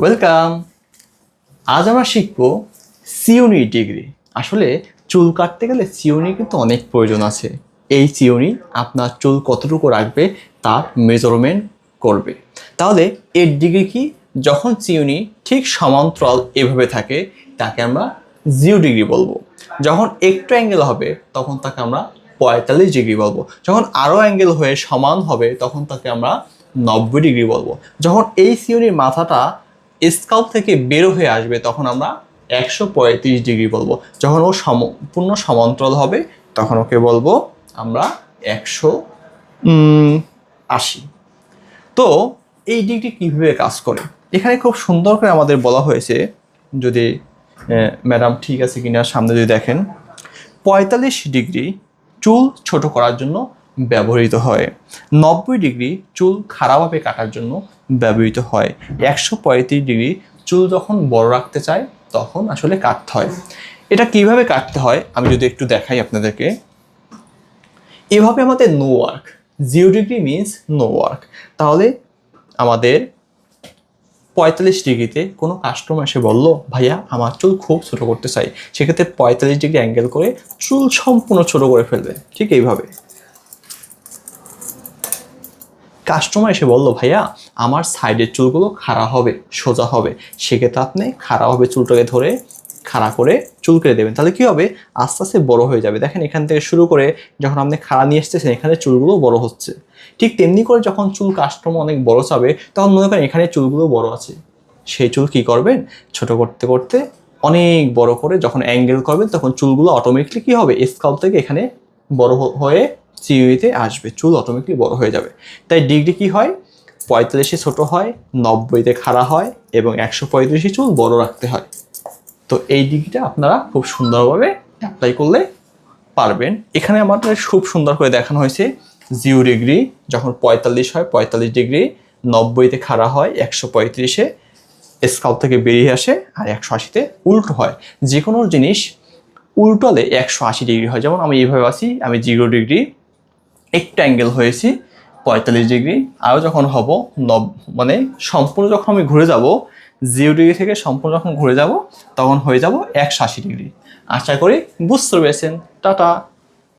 Welcome আজ আমরা শিখব সিউনি ডিগ্রি। আসলে চুল কাটতে গেলে সিউনি কিন্তু অনেক প্রয়োজন আছে। এই সিউনি আপনার চুল কতটুকু রাখবে, তার মেজারমেন্ট করবে। তাহলে এর ডিগ্রি কি? যখন সিউনি ঠিক সমান্তরাল এভাবে থাকে, তাকে আমরা জিরো ডিগ্রি বলব। যখন একটু অ্যাঙ্গেল হবে, তখন তাকে আমরা পঁয়তাল্লিশ ডিগ্রি বলব। যখন আরও অ্যাঙ্গেল হয়ে সমান হবে, তখন তাকে আমরা নব্বই ডিগ্রি বলব। যখন এই সিউনির মাথাটা স্কাল্প থেকে বেরো হয়ে আসবে তখন আমরা একশো পঁয়ত্রিশ ডিগ্রি বলব। যখন ও সম্পূর্ণ সমান্তরাল হবে, তখন ওকে বলব আমরা একশো আশি। তো এই ডিগ্রি কীভাবে কাজ করে? এখানে খুব সুন্দর করে আমাদের বলা হয়েছে, যদি ম্যাডাম ঠিক আছে কিনা সামনে যদি দেখেন, পঁয়তাল্লিশ ডিগ্রি চুল ছোট করার জন্য ব্যবহৃত হয়। নব্বই ডিগ্রি চুল খারাপভাবে কাটার জন্য ব্যবহৃত হয়। একশো পঁয়ত্রিশ ডিগ্রি চুল যখন বড় রাখতে চায়, তখন আসলে কাটতে হয়। এটা কীভাবে কাটতে হয়? আমি যদি একটু দেখাই আপনাদেরকে। এভাবে আমাদের no work zero degree means no work তাহলে আমাদের পঁয়তাল্লিশ ডিগ্রিতে কোনো কাস্টমার এসে বলল, ভাইয়া, আমার চুল খুব ছোটো করতে চাই। সেক্ষেত্রে পঁয়তাল্লিশ ডিগ্রি অ্যাঙ্গেল করে চুল সম্পূর্ণ ছোটো করে ফেলবে। ঠিক এইভাবে। কাস্টমার এসে বলল, ভাইয়া, আমার সাইডের চুলগুলো খাড়া হবে, সোজা হবে। সেক্ষেত্রে আপনি খাড়া হবে চুলটাকে ধরে, খাড়া করে চুল কেটে দেবেন। তাহলে কি হবে? আস্তে আস্তে বড় হয়ে যাবে। দেখেন, এখান থেকে শুরু করে যখন আপনি খাড়া নিয়ে এসতেছেন এখানে চুলগুলো বড় হচ্ছে। ঠিক তেমনি করে যখন চুল কাস্টমার অনেক বড় চাবে, তখন মনে করেন এখানে চুলগুলো বড় আছে। সেই চুল কি করবেন? ছোট করতে করতে অনেক বড় করে যখন অ্যাঙ্গেল করবেন, তখন চুলগুলো অটোমেটিকলি কি হবে? স্কাল্প থেকে এখানে বড় হয়ে চিউইতে আসবে, চুল অটোমেটিকলি বড় হয়ে যাবে। তাই ডিগ্রি কি হয়? পঁয়তাল্লিশে ছোট হয়, নব্বইতে খাড়া হয় এবং একশো পঁয়ত্রিশে চুল বড় রাখতে হয়। তো এই ডিগ্রিটা আপনারা খুব সুন্দরভাবে অ্যাপ্লাই করলে পারবেন। এখানে আমাদের খুব সুন্দর করে দেখানো হয়েছে জিও ডিগ্রি যখন পঁয়তাল্লিশ হয়, পঁয়তাল্লিশ ডিগ্রি নব্বইতে খাড়া হয়, একশো পঁয়ত্রিশে স্কাল্প থেকে বেরিয়ে আসে আর একশো আশিতে উল্টো হয়। যে কোনো জিনিস উল্টোলে একশো আশি ডিগ্রি হয়। যেমন আমি এইভাবে আছি, আমি জিরো ডিগ্রি একটু অ্যাঙ্গেল হয়েছি, পঁয়তাল্লিশ ডিগ্রি আরও যখন হব, নব মানে সম্পূর্ণ যখন আমি ঘুরে যাব জিরো ডিগ্রি থেকে সম্পূর্ণ যখন ঘুরে যাব, তখন হয়ে যাব একশো আশি ডিগ্রি আশা করি বুঝতে পেরেছেন। টাটা।